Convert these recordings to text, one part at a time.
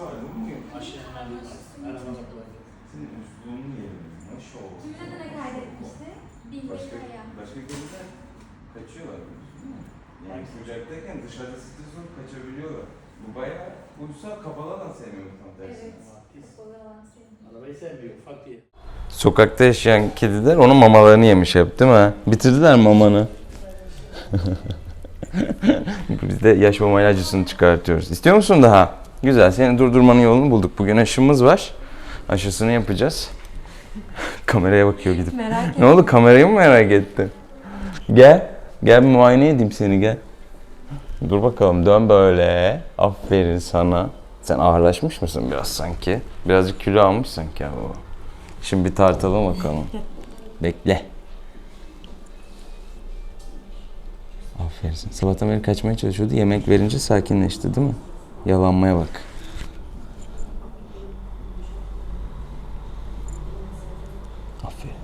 var değil mi? Senin üslubunu yerim. Kaydetmişti? Başka, başka kediler kaçıyorlar. Yani sıcaktayken dışarıda olup kaçabiliyorlar. Bu bayağı uysa kapalı alan sevmiyor tam tersi. Evet. Kapalı alan senin. Arabayı sevmiyor, ufak diye. Sokakta yaşayan kediler onun mamalarını yemiş hep değil mi? Bitirdiler mi mamanı? Biz de yaş mamayla acısını çıkartıyoruz. İstiyor musun daha? Güzel. Seni durdurmanın yolunu bulduk. Bugün aşımız var. Aşısını yapacağız. Kameraya bakıyor gidip. Merak Ne oldu? Kamerayı mı merak ettin? Gel. Gel bir muayene edeyim seni gel. Dur bakalım dön böyle. Aferin sana. Sen ağırlaşmış mısın biraz sanki? Birazcık kilo almış sanki abi. Şimdi bir tartalım bakalım. Bekle. Aferin. Sabahtan beri kaçmaya çalışıyordu. Yemek verince sakinleşti değil mi? Yalanmaya bak. Aferin.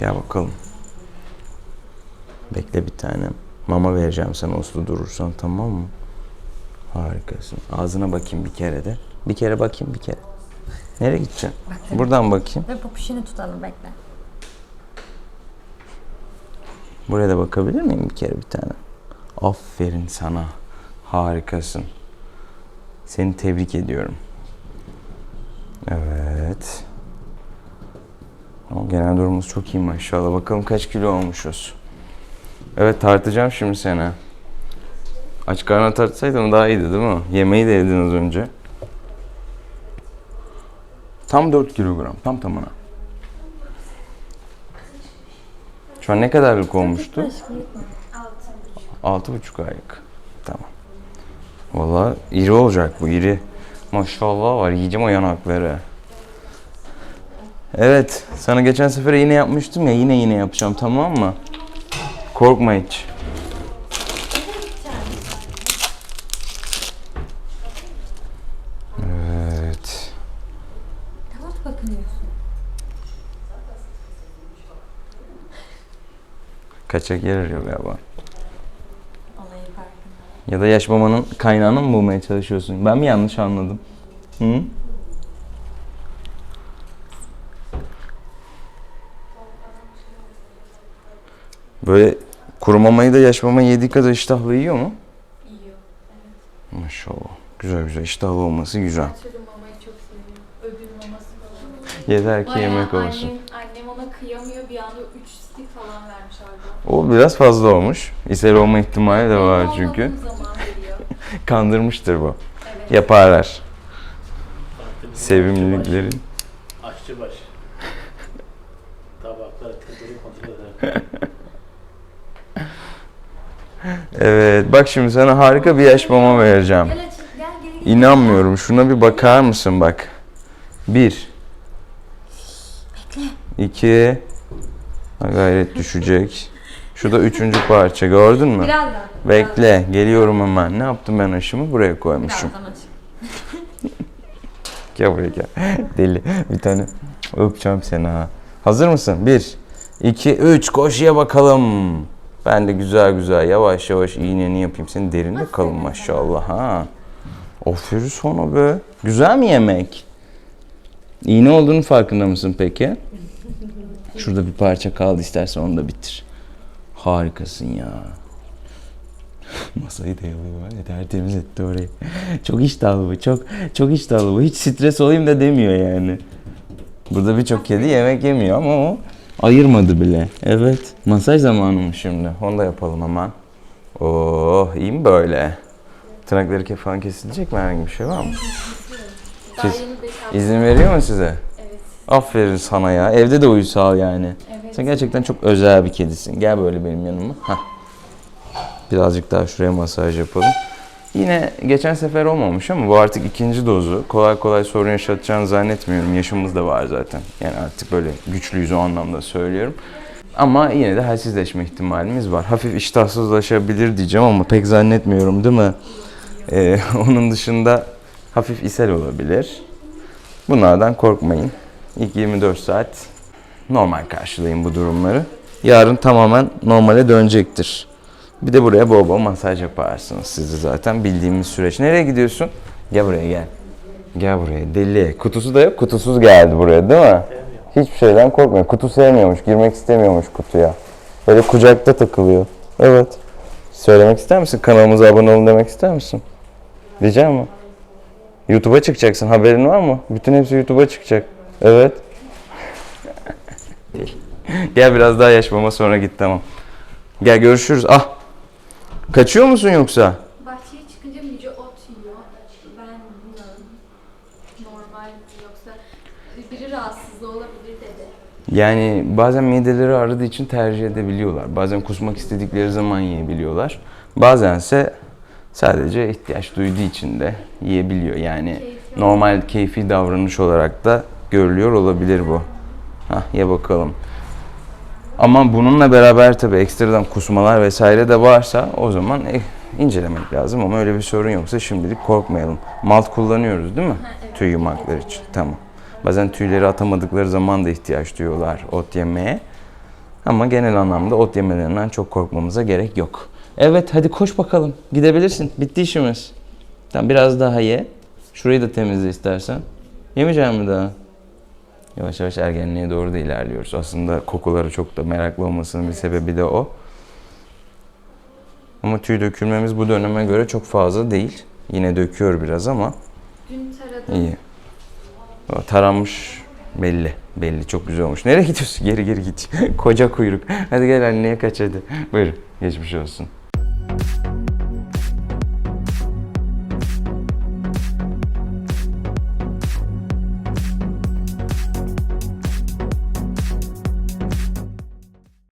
Gel bakalım. Bekle bir tanem. Mama vereceğim sana uslu durursan tamam mı? Harikasın. Ağzına bakayım bir kere de. Bir kere bakayım bir kere. Nereye gideceksin? Buradan bakayım. Ve popişini tutalım bekle. Buraya da bakabilir miyim bir kere bir tane? Aferin sana. Harikasın. Seni tebrik ediyorum. Evet. Ama genel durumumuz çok iyi maşallah. Bakalım kaç kilo olmuşuz. Evet tartacağım şimdi seni. Aç karnına tartsaydım daha iyiydi değil mi? Yemeği de yedin az önce. Tam 4 kilogram. Tam tamına. Şu an ne kadarlık olmuştu? Altı buçuk aylık. Tamam. Valla iri olacak bu iri. Maşallah var yiyeceğim o yanakları. Evet sana geçen sefer yine yapmıştım ya yine yine yapacağım tamam mı? Korkma hiç. Evet. Kapat bakınıyorsun. Kaçak yer arıyor galiba. Ya da yaş mamanın kaynağını mı bulmaya çalışıyorsun? Ben mi yanlış anladım? Hı? Böyle kuru mamayı da yaş mama yediği kadar iştahlı yiyor mu? Yiyor. Maşallah. Güzel güzel. İştahlı olması güzel. Çocuğum mamayı çok seviyor. Ödül maması falan. Yeter ki Bayağı yemek olsun. Annem, annem ona kıyamıyor. Bir anda 3 stick falan vermiş arada. O biraz fazla olmuş. İshal olma ihtimali de var çünkü. zaman. Kandırmıştır bu. Evet. Yaparlar. Sevimliliklerin. Aşçı baş. Tabaklar, kızları kontrol eder. Evet. Bak şimdi sana harika bir yaş mama vereceğim. İnanmıyorum. Şuna bir bakar mısın bak. Bir. İki. Gayret düşecek. Şu da üçüncü parça gördün mü? Birazdan. Bekle. Geliyorum hemen. Ne yaptım ben aşımı? Buraya koymuşum. Birazdan aç. Gel buraya gel. Deli. Bir tane öpeceğim seni ha. Hazır mısın? Bir, iki, üç. Koşuya bakalım. Ben de güzel güzel yavaş yavaş iğneni yapayım. Senin derinde kalın maşallah ha. Aferin sana be. Güzel mi yemek? İğne olduğunu farkında mısın peki? Şurada bir parça kaldı istersen onu da bitir. Harikasın ya. Masayı da yalıyor var ya tertemiz etti orayı. Çok iştahlı bu çok çok iştahlı bu. Hiç stres olayım da demiyor yani. Burada birçok kedi yemek yemiyor ama o ayırmadı bile. Evet. Masaj zamanı mı şimdi? Onu da yapalım hemen. Oh iyi mi böyle? Tırnakları falan kesilecek mi herhangi bir şey var mı? Siz- yeni 5 hafta. İzin veriyor mu size? Evet. Aferin sana ya. Evde de uysal yani. Evet. Sen gerçekten çok özel bir kedisin. Gel böyle benim yanıma. Hah. Birazcık daha şuraya masaj yapalım. Yine geçen sefer olmamış ama bu artık ikinci dozu. Kolay kolay sorun yaşatacağını zannetmiyorum. Yaşımız da var zaten. Yani artık böyle güçlüyüz o anlamda söylüyorum. Ama yine de halsizleşme ihtimalimiz var. Hafif iştahsızlaşabilir diyeceğim ama pek zannetmiyorum değil mi? Ee, onun dışında hafif ishal olabilir. Bunlardan korkmayın. İlk 24 saat normal karşılayın bu durumları. Yarın tamamen normale dönecektir. Bir de buraya bol bol masaj yaparsınız siz de zaten bildiğimiz süreç. Nereye gidiyorsun? Gel buraya gel. Gel buraya deli. Kutusu da yok. Kutusuz geldi buraya değil mi? Hiçbir şeyden korkmuyor. Kutu sevmiyormuş. Girmek istemiyormuş kutuya. Böyle kucakta takılıyor. Evet. Söylemek ister misin? Kanalımıza abone olun demek ister misin? Diyeceğim mi? YouTube'a çıkacaksın. Haberin var mı? Bütün hepsi YouTube'a çıkacak. Evet. Değil. Gel biraz daha yaşmama sonra git tamam. Gel görüşürüz. Ah. Kaçıyor musun yoksa? Bahçeye çıkınca Müce ot yiyor. Ben bilmiyorum. Normal yoksa biri rahatsız da olabilir dedi. Yani bazen mideleri ağrıdığı için tercih edebiliyorlar. Bazen kusmak istedikleri zaman yiyebiliyorlar. Bazense sadece ihtiyaç duyduğu için de yiyebiliyor. Yani normal keyfi davranış olarak da görülüyor olabilir bu. Hah ye bakalım. Ama bununla beraber tabii ekstradan kusmalar vesaire de varsa o zaman eh, incelemek lazım ama öyle bir sorun yoksa şimdilik korkmayalım. Malt kullanıyoruz değil mi? Ha, evet. Tüy yumaklar için. Tamam. Bazen tüyleri atamadıkları zaman da ihtiyaç duyuyorlar ot yemeye. Ama genel anlamda ot yemelerinden çok korkmamıza gerek yok. Evet hadi koş bakalım. Gidebilirsin. Bitti işimiz. Tamam biraz daha ye. Şurayı da temizle istersen. Yemeyecek mi daha? Yavaş yavaş ergenliğe doğru da ilerliyoruz. Aslında kokuları çok da meraklı olmasının bir sebebi de o. Ama tüy dökülmemiz bu döneme göre çok fazla değil. Yine döküyor biraz ama Dün taradım. iyi. O taranmış belli. Belli. Çok güzel olmuş. Nereye gidiyorsun? Geri geri git. Koca kuyruk. Hadi gel anneye kaç hadi. Buyurun. Geçmiş olsun.